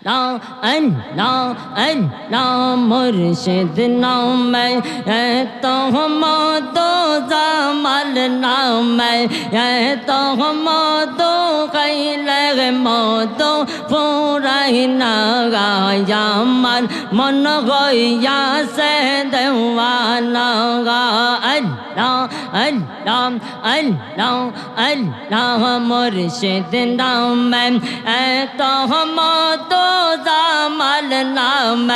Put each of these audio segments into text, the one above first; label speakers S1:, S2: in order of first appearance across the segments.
S1: নাম নাম নাম মুর্শিদ নাম তো মতো জামাল নাম তো মতো কৈল মতো পুরাই না গায়ামার মন গইয়া সে দেওয়ানা গা আল্লাহ আল্লাহ আল্লাহ আল্লাহ মুর্শিদ নাম তো মতো জামাল নাম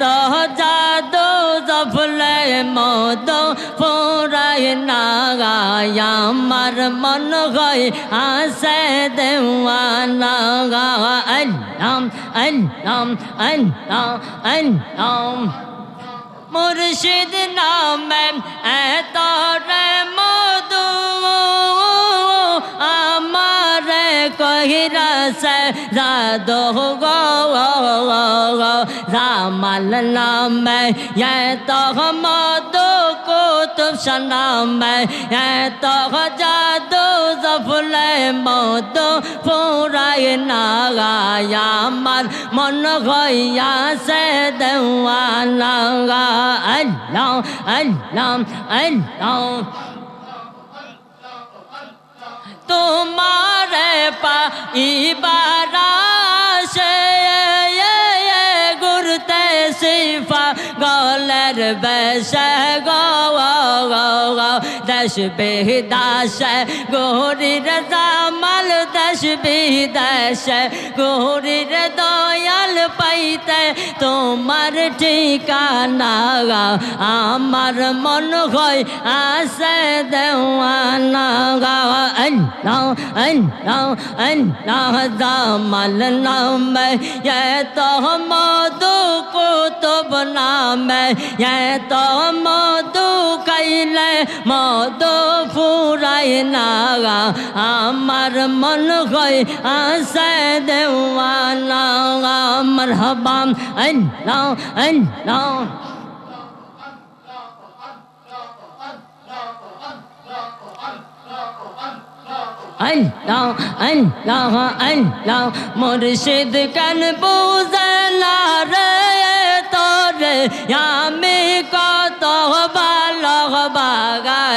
S1: তো জাদু জফলে মতো পুরাই না গায়ামার মন গই আসে দেওয়ানা গা আল্লাহ আল্লাহ আল্লাহ আল্লাহ মুর্শিদ নামে এত রে কহিরা সে জাদু গো রামাল নামে এত মধু কুতুব নামে এত জাদু জফলে মধু পুরাই না আমার মন হইয়া সে দেওয়ানা আল্লাহ আল্লাহ আল্লাহ। পাইবারা সে গুরুতে শিফা গলের বেশ গো দশ বেদাস গৌরী রামাল দশ বেদাস গৌরীর দয়াল পাইতে তোমার ঠিকানা আমার মন হয় আসে দেওয়ানা নাও নাও নাও দামাল নাম তো মধু কুতুব নাম তো মধু ফুরাইলে, মদ ফুরাই না আমার মন হই আসে দেওয়ানা। আমার হবাম আইন নাও আইন নাও আল্লাহ আল্লাহ আল্লাহ মুর্শিদ কান বুঝলা রে তোরে? আমি ক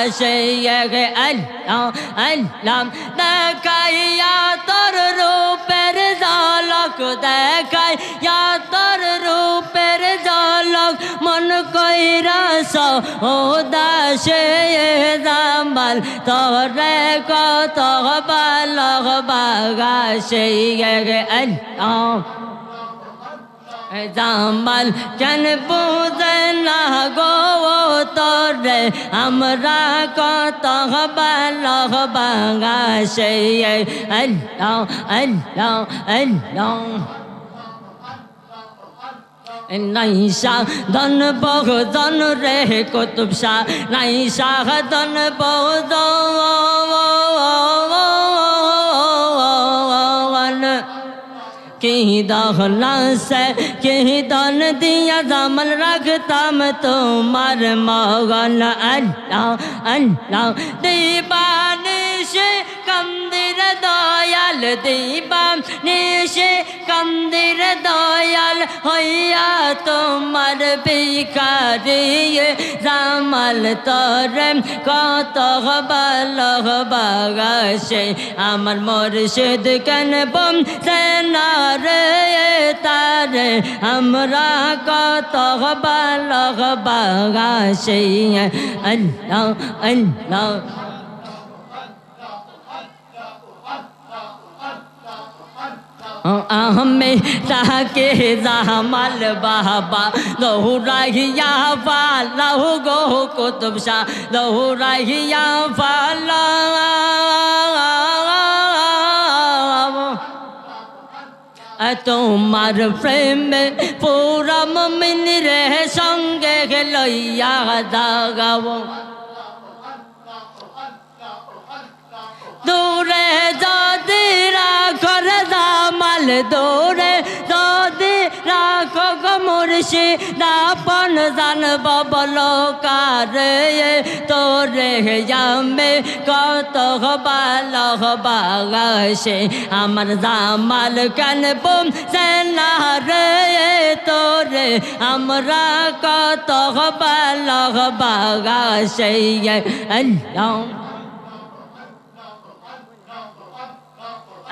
S1: বাগাসে আল্লাহ আল্লাহ দেখাইয়া তোর রূপের ঝলক দেখাইয়া তোর রূপের ঝলক মন কইরা ও দাসে জামাল, তোরে কত ভালো বাগাসে আল্লাহ। জামাল কেন বুঝে না গো তোরে, আমরা কত ভালো বাগাসে আল্লাহ আল্লাহ আল্লাহ। নাইশা ধন বহু ধন রে, কুতুব শাহ। নাইশা ধন বহু কি দহনা সে কি দন দিয়া জামল রাখতাম তোমার মগন আল্লাহ আল্লাহ দিবানিশে কন্দির দয়াল দিবানিশে কন্দির দয়াল হইয়া তোমার বিকারি জামাল তরে। কত বল বাগাসে আমার মুর্শিদ কেন বম সেনা রে তারে? আমরা কত বল বাগাসে। আল্লাহ আল্লাহ। আহমে তাকে জামাল বাবা দৌড়াইয়া পালাহু গো কুতুব শাহ দৌড়াইয়া পালা তোমার প্রেমে পুরা মমিন রে সঙ্গে লইয়া দাগাব দূরে যদি রাখর দামাল দৌড়ে যদি রাখো গো খুশি দাপন জানব বলো কারে তোরে জামে কত ভালোবাসে। আমার জামাল কেন বুম সেনা রে তোরে? আমরা কত ভালোবাসে। আল্লাহ।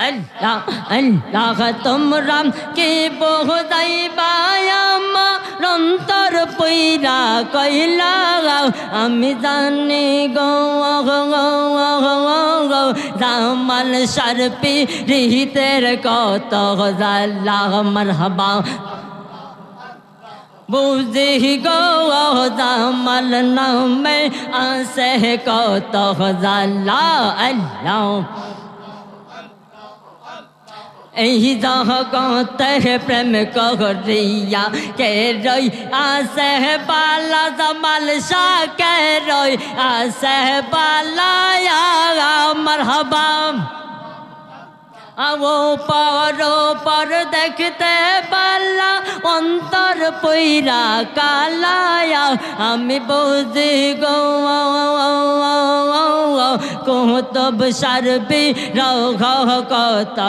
S1: আল্লাহ আল্লাহ তোমরা কি বহুদাই বায়ামা রন্তর পইরা কইলা, আমি জানি গো জামাল সারপি রিহিতের কত জাল্লাহ মারহাবা। বুঝি গো, জামাল নামে আসে কত জাল্লা আল্লাহ। एहि जहाँ तह प्रेम कहरिया के रई आसह बाला जमाल शाह के रई आसह बाला या मरहबा। আও পর পর দেখতে পাল্লা অন্তর পইরা কালায়া। আমি বুঝি গো কুতুব সারবি রঘ কত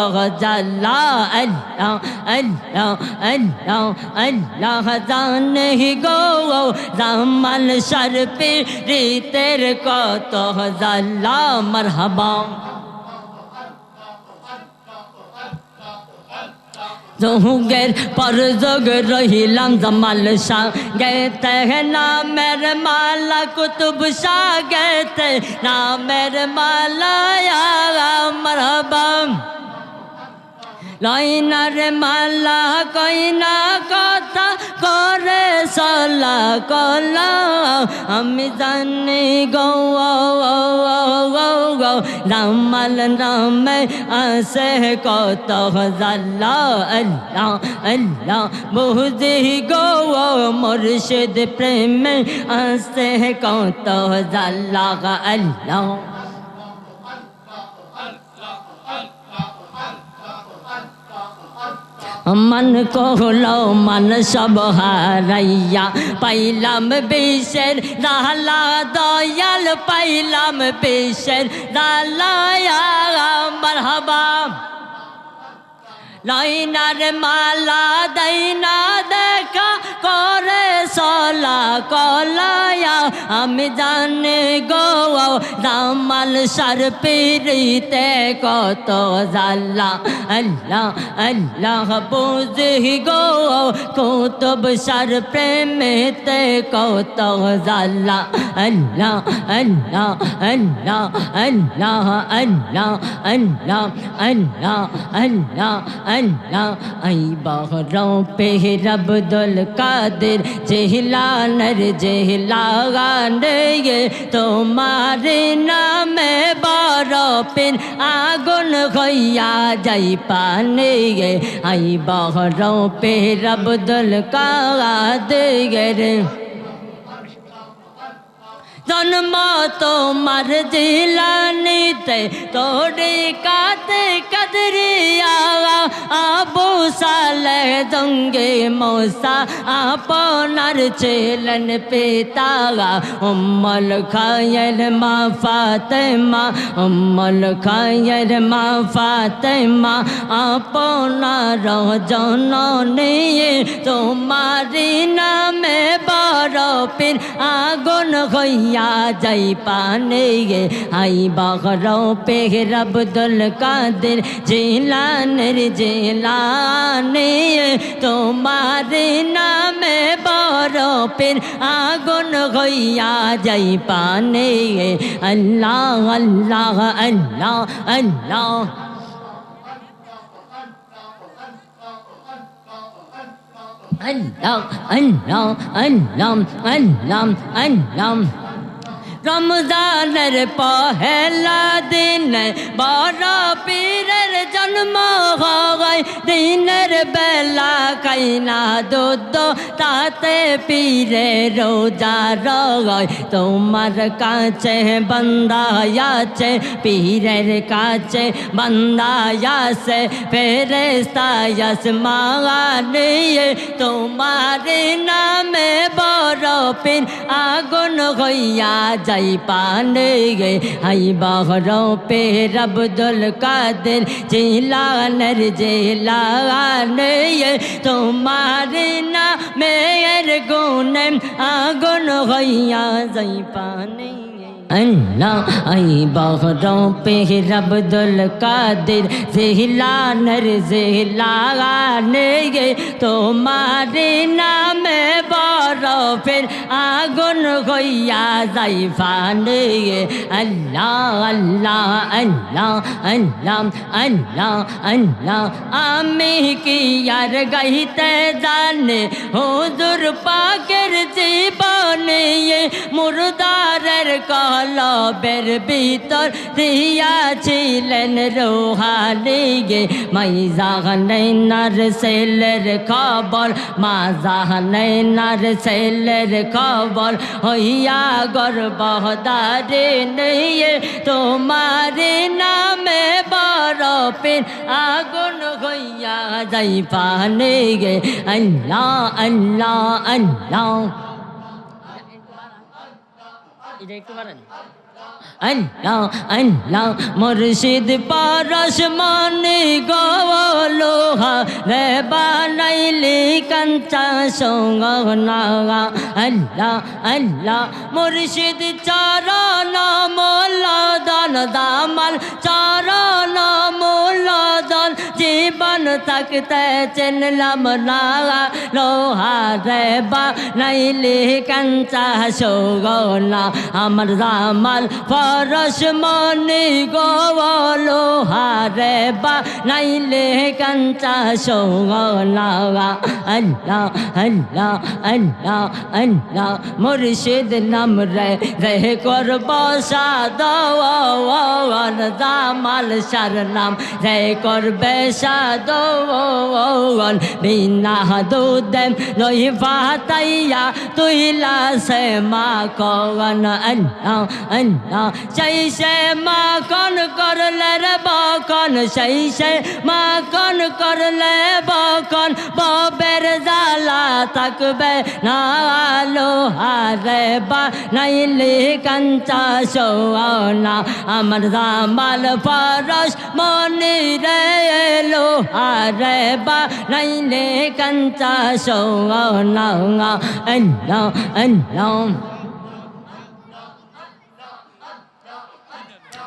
S1: জাল্লা আল্লাহ আল্লাহ আল্লাহ আল্লাহ জানে গো জামাল সারবি, রীতের কত জাল্লা মারহাবা। জহুগের পর যোগ রহিলাম জমাল শাহ। গেতে নামের মালা, কুতুব শাহ গেতে, নামের মালা মরহবাম লাইনার মালা কইনা কথা করে সলা কলা আমি জানি গো গো রামাল নামে আসে কত জাল্লা আল্লাহ আল্লাহ। বুঝি গো মুর্শিদ প্রেমে আসে কত জাল্লা আল্লাহ। মন কহল মন সব হারাইয়া পাইলাম বিষের দালা দয়াল পাইলাম বিষের দালায়া মরহবা লাইনার মালা দৈনা দেখা করে সলা কলায়া। আমি জানি গো রামাল সার পিরিতে কত জাল্লা আল্লাহ আল্লাহ বুঝি গো কুতুব সার প্রেমেতে কত জাল্লা আল্লাহ আল্লাহ আল্লাহ আল্লাহ আল্লাহ আল্লাহ আল্লাহ আল্লাহ اللہ آئی بہروں پہ رب دل قادر جہلانر جہلا گانے یہ তোমারে নামে বরফের আগুন হইয়া যাই পানে গে আই বহরপে রবদল কাদে গে জন্ম তোমার জিলানিতে তোরে কাতে কদরিয়া আবু সালে জঙ্গে মৌসা আপনার ছেলেন পিতা উম্মল খায়ের মা ফাতেমা উম্মল খায়ের মা ফাতেমা আপনার জননী তোমারি নামে বড় পীর আগুন হইয়া পাইয়া যাই পানে গে আই বাঘর পেহর আব্দুল কাদের জিলানের জিলানে তোমার নামে বরফের আগুন হইয়া যাই পানে গে আল্লাহ আল্লাহ আল্লাহ আল্লাহ anh lòng anh lòng anh lòng anh lòng anh lòng রমজানের পহেলা দিন বড় পীরের জন্ম হয় দিনের বেলা খাই না দুধ, তাতে পীরে রোজা রয় তোমার কাছে বন্দায়াছে পীরের কাছে বন্দায়াছে ফেরেস্তায়াস মাগানিয়ে তোমার নামে বড় পিন আগুন হইয়া যাই পানে গে। হাই বহর পে রবদুল কাদের জিলানের জিলানে তোমার না মেয়ের গুণ আগুন হইয়া যাই পানে আল্লাহ আই বহরো পে রবদুল কাদের জিলানের জিলানে গে তোমার নামে বড় ফের আগুন হইয়া যাই ফানে আল্লাহ আল্লাহ আল্লাহ আল্লাহ আল্লাহ আল্লাহ আমি কি আর গাইতে জানে হুজুর পাকের জীবনে মুরদারের কলবের ভিতর দিয়াছিলেন রোহানি গে। মাই জাহানার সেলের খবর মা জাহানার সেলের খবর হইয়া গর্বদারে নেই তোমার নামে পেন আগুন হইয়া যাই পানে গে। আল্লাহ আল্লাহ আল্লাহ। এটা একটু বাড়ান আল্লাহ আল্লাহ, মুর্শিদ পারস মনে গোলোহা রে বানাইলি কাঞ্চা সঙ্গনা আল্লাহ আল্লাহ, মুর্শিদ চরণ মোলাদন দামাল চরণ মোলাদন জীবন থাকতে চিনলাম না লোহা রে বানাইলি কাঞ্চা সঙ্গনা আমার দামাল ফরস মনি গোলো হারে বা নাইলে কাঞ্চা সোগলা আল্লাহ আল্লাহ আল্লাহ আল্লাহ মুর্শিদ নাম রে রে করব সাদ দামাল সার নাম রে করবে সাদ বিনা দুদেম লই ফাতাইয়া তুইলা সে মা কন আল্লাহ আল্লাহ সেই সে মা কন করলে রে বকন, সেই সে মা কন করলে বকন, ববের জালা থাকবে না আলো হারে বা, নাইলে কাঞ্চা সোনা আমার দামাল ফরস মনি রে এলো হারে বা নাইলে কাঞ্চা সোনা আল্লাহ আল্লাহ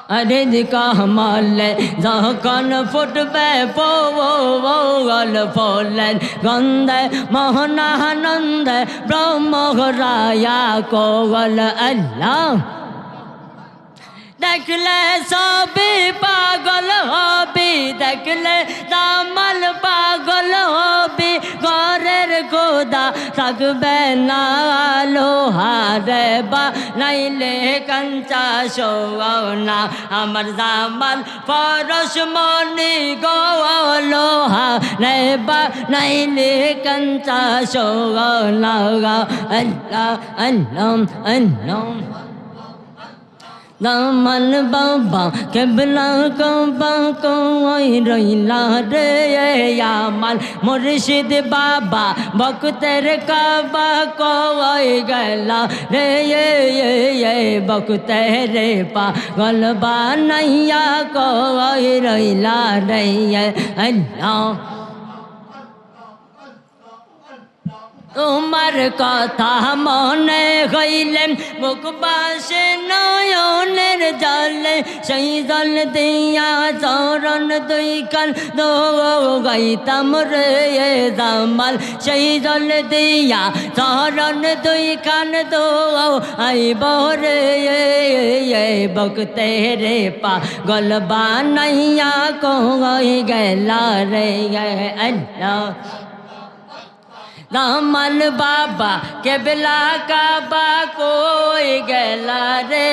S1: আরে কামলে যখন ফুটবে পৌল ফলেন গন্ধে মোহনানন্দে ব্রহ্মরায়া কোগল আল্লাহ দেখলে সবই পাগল হবি, দেখলে দামাল পাগল হবি। ঘরের গোদা থাকবে না, লোহারে বা নাইলে কাঞ্চা সোনা আমার দামাল পরশ মনি গো লোহা রে বা নাইলে কাঞ্চা সোনা আল্লাহ আল্লাহ আল্লাহ। দামন বাবা কেবলা কবা কই রইলা রে আমাল মুর্শিদ বাবা বকুতের কাবা কই গেলা রে বকুতের পা গল বানাইয়া কই রইলা রে আল্লাহ তোমার কথা মনে হইলে মুখ বাসে নয়নের জলে সেই জল দিয়া চরণ দুই কান দো গাইতাম রে দামাল সেই জল দিয়া চরণ দুই কান দো আইব রে বকতে রে পা গল বানাইয়া কই গেলা রে আল্লাহ। রামাল বাবা কেবলা কাবা কই গেলা রে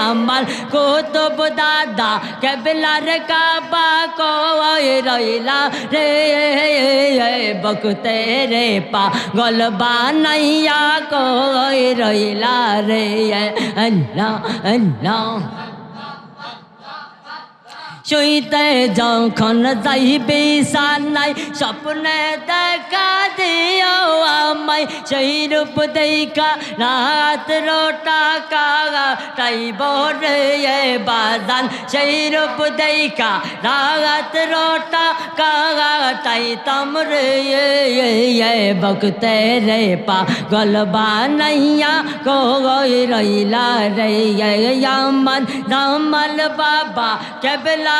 S1: আমার কুতুব দাদা কেবলার কাবা কই রইলা রে বকতে রে পা গল বানাইয়া কই রইলা রে আল্লাহ আল্লাহ শুইতে যখন যাইবি সানাই, স্বপ্নে দেখা দিও আমায়। সেই রূপ দেখা রাত রোটা কাগা টাইব রে বাজান। সেই রূপ দেখা রাত রোটা কাগা টাইতাম রে বকতে রে পা গল বানাইয়া গই রইলা রে। মন রামল বাবা, কেবলা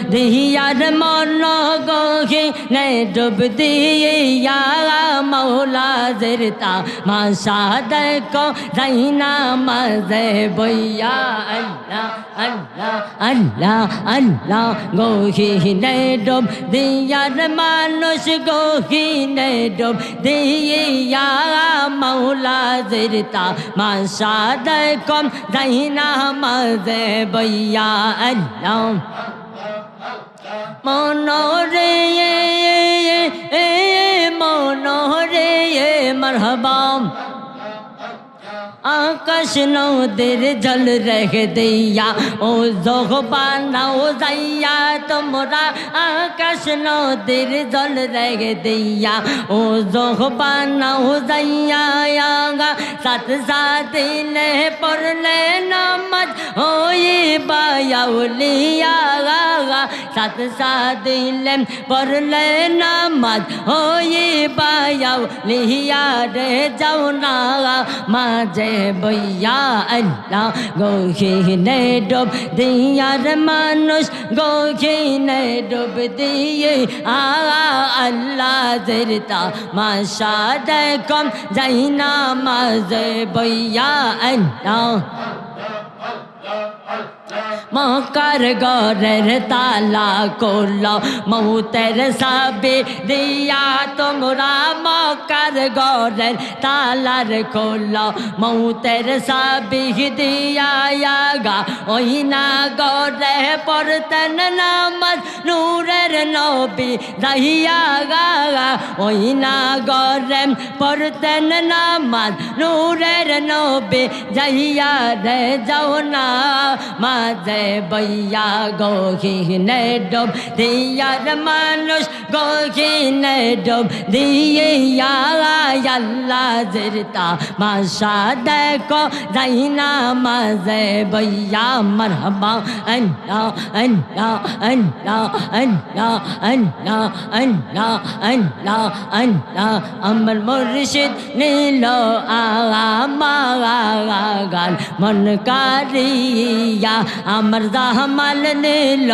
S1: দেহিয়ার মন গহে নে ডুব দিয়ে মৌলা জেরতা। মাশা দেখো রাইনা মজে বইয়া আল্লাহ আল্লাহ আল্লাহ আল্লাহ। গহি নে ডুব দিয়ার মানুষ, গহি নে ডুব দিয়া মৌলা জেরতা। মাশা দেখো রাইনা মজে বইয়া আল্লাহ। মনোরে মনোরে মরহবাম আকাশ নদের জল রেখে দিয়া ও জোহবানাও যাইয়া তোমরা আকাশ নদের জল রেখে দিয়া ও জোহবানাও যাইয়া সাত সাদিলে পড়লে নামাজ ওই বায়াউলিয়া সাত সাদিলে পড়লে নামাজ ওই বায়াউলিয়া রে যাও না মাঝে বইয়া আল্লাহ গহিনে ডুব দিয়ার মানুষ গহিনে ডুব দিয়ে আ আল্লাহ জেরতা মাশা দেখম যাই না মাঝে বইয়া আল্লাহ मकर गौर ताला कोला मऊतर सबे दिया तुमरा मकर गौरर तालार कोला मऊतर सबे दिया यागा ओही गौर गौरह परतन नामत नूरर नौबी दहिया गा ओही ना गौरम परतन नामत नूर नौबी दहिया रह जाओ ना माजय বইয়া গহিনে ডোব দিয়ার মানুষ গহিনে ডোব দিয়া আল্লাহ জিরতা মাশা দেখো যাইনা মাঝে বইয়া মরহবা আল্লাহ আল্লাহ আল্লাহ আল্লাহ আল্লাহ আল্লাহ আল্লাহ আল্লাহ আমার মুর্শিদ নীল গান মন কারিয়া আমার আমার জামাল নিল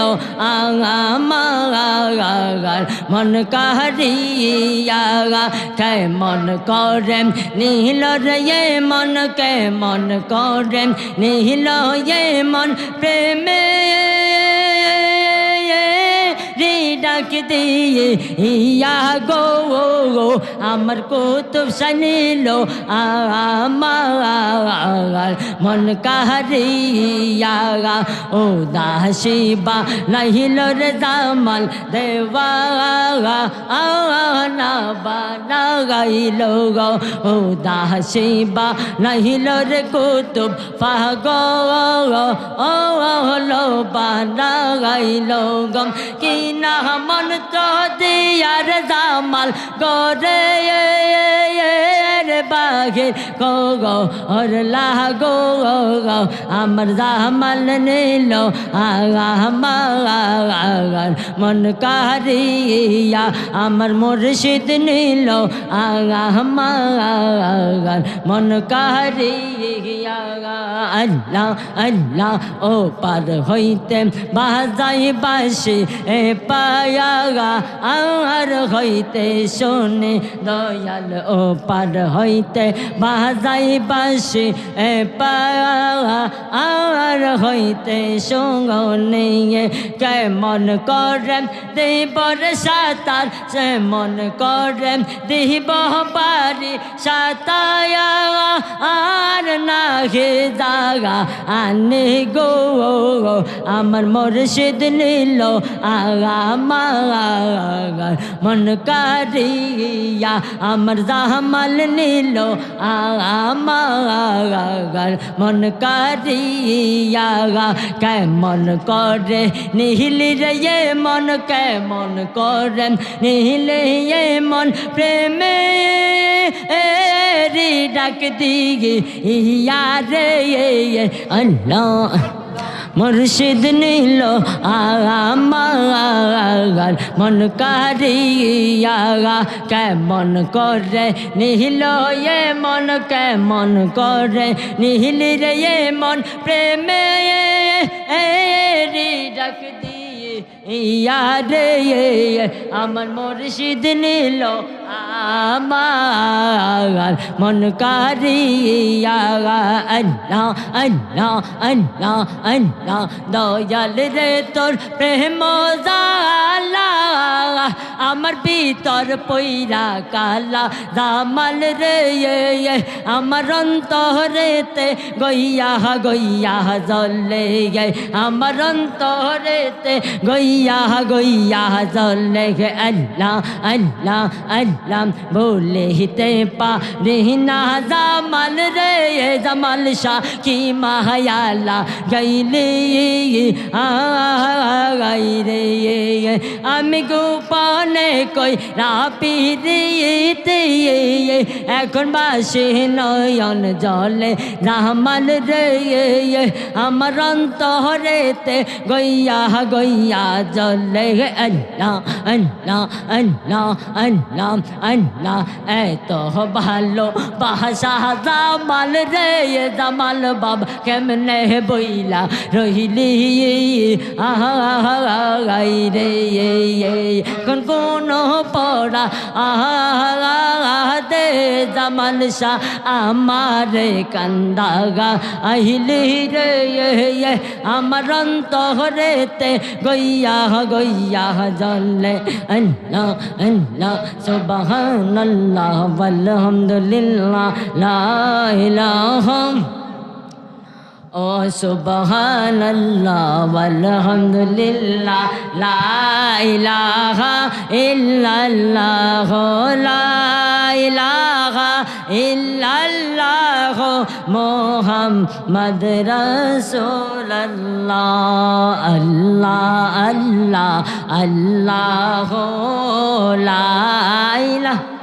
S1: আমার মন কাহারিয়া কেমন করে নীল রে মন কেমন করে নীল এ মন প্রেমে ডাক দিয়ে ইয়া গো আমার কুতুব সানিল আমার মন কাহারিয়া ও দাসিবা নাহিল রে দামাল দেওয়া না বানা গাইল গো ও দাসিবা নাহিল রে কুতুব ফাগ ও হলো বানা গাইল গম কি না মন তো দিয়ার জামাল গরে রে বা রাগে গো গো, ওর গো আমার জামাল নিল আমার মন কারিয়া আমার মুর্শিদ নিল আমার মন কারিয়া আল্লাহ আল্লাহ, ও পার হইতে বাজাই বাসি, এ পায়াগা, আর হইতে শোনে দয়াল, ও পার হইতে বাজাই পায়া আর হইতে শোনে কেমন করে দেবর সাতার, যেমন করে দেব বাড়ি সাতায়া আর না হে জাগা আনে গো, আমার মুর্শিদ নিল আমার মন কারিয়া আমার জামাল নিল আমার মন কারিয়া কেমন করে নিহিলি রে মন, কেমন করে নিহিলে এ মন। প্রেমে ডাক দিগে ইয়া রে আল্লাহ। মুর্শিদ নিল আমার মন কারিয়া কেমন করে নিহিল এ মন, কেমন করে নিহিলি রে এ মন। প্রেমে রি ডাক দিয়ে ইয়া রে আমার মুর্শিদ নিল আমার মন কারিয়া, আল্লাহ আল্লাহ আল্লাহ আল্লাহ, দয়াল রে তোর প্রেম জালা। আমার ভিতর পইরা কালা, জামাল রে আমার অন্তরেতে গইয়া গইয়া জলে গে। আমার অন্তরেতে গইয়া গইয়া জলে গে। আল্লাহ আল্লাহ আল্লাহ বলেতে পারি না জামাল রে জামাল শাহ কি মায়ালা গাইলে গাই রে আমি গোপানে কই রাপি রাপিরিতে এখন বাসে নয়ন জলে জামাল রে আমার অন্তরেতে গইয়া গইয়া জলে আল্লাহ আল্লাহ আল্লাহ আল্লাহ আল্লাহ এত ভালো। বাসা জামাল রে জামাল বাবা কেমনে বইলা? রহিলি আহাই রে কোন কোন পড়া আহা দে জামাল শাহ আমার কান্দাগা আহিলি রে আমার অন্তরেতে গইয়া গইয়া জলে। আল্লাহ আল্লাহ সুবহানাল্লাহ walhamdulillah la ilaha ও সুবহানাল্লাহ walhamdulillah la ilaha illallah la ilaha illallah Muhammad রাসূলুল্লাহ। আল্লাহ আল্লাহ আল্লাহ লা ইলাহা